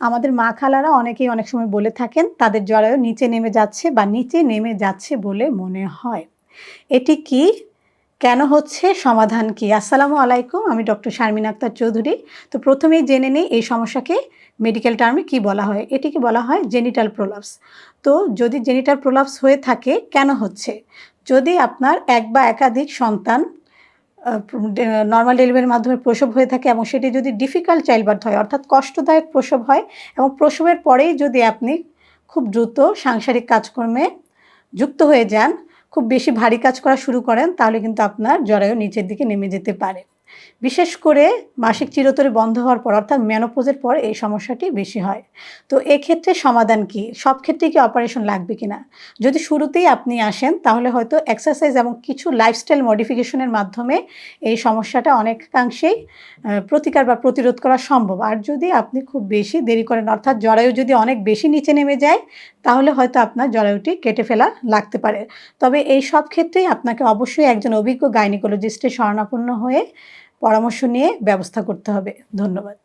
আমাদের মা খালারা অনেকেই অনেক সময় বলে থাকেন, তাদের জরায়ু নিচে নেমে যাচ্ছে বা নিচে নেমে যাচ্ছে বলে মনে হয়। এটি কি? কেন হচ্ছে? সমাধান কি? আসসালামু আলাইকুম, আমি ডক্টর শারমিন আক্তার চৌধুরী। তো প্রথমেই জেনে নিই এই সমস্যাকে মেডিকেল টার্মে কি বলা হয়। এটিকে বলা হয় জেনিটাল প্রোলাপস তো যদি জেনিটাল প্রোলাপস হয়ে থাকে, কেন হচ্ছে? যদি আপনার এক বা একাধিক সন্তান নর্মাল ডেলিভারির মাধ্যমে প্রসব হয়ে থাকে এবং সেটি যদি ডিফিকাল্ট চাইল্ড বার্থ হয়, অর্থাৎ কষ্টদায়ক প্রসব হয় এবং প্রসবের পরেই যদি আপনি খুব দ্রুত সাংসারিক কাজকর্মে যুক্ত হয়ে যান, খুব বেশি ভারী কাজ করা শুরু করেন, তাহলে কিন্তু আপনার জরায়ু নিচের দিকে নেমে যেতে পারে। বিশেষ করে মাসিক চিরতরে বন্ধ হওয়ার পর, অর্থাৎ মেনোপোজের পর এই সমস্যাটি বেশি হয়। তো এক্ষেত্রে সমাধান কি? সব ক্ষেত্রে কি অপারেশন লাগবে কি না যদি শুরুতেই আপনি আসেন, তাহলে হয়তো এক্সারসাইজ এবং কিছু লাইফস্টাইল মডিফিকেশনের মাধ্যমে এই সমস্যাটা অনেকাংশেই প্রতিকার বা প্রতিরোধ করা সম্ভব। আর যদি আপনি খুব বেশি দেরি করেন, অর্থাৎ জরায়ু যদি অনেক বেশি নিচে নেমে যায়, তাহলে হয়তো আপনার জরায়ুটি কেটে ফেলা লাগতে পারে। তবে এই সব ক্ষেত্রেই আপনাকে অবশ্যই একজন অভিজ্ঞ গাইনিকোলজিস্টের শরণাপন্ন হয়ে পরামর্শ নিয়ে ব্যবস্থা করতে হবে। ধন্যবাদ।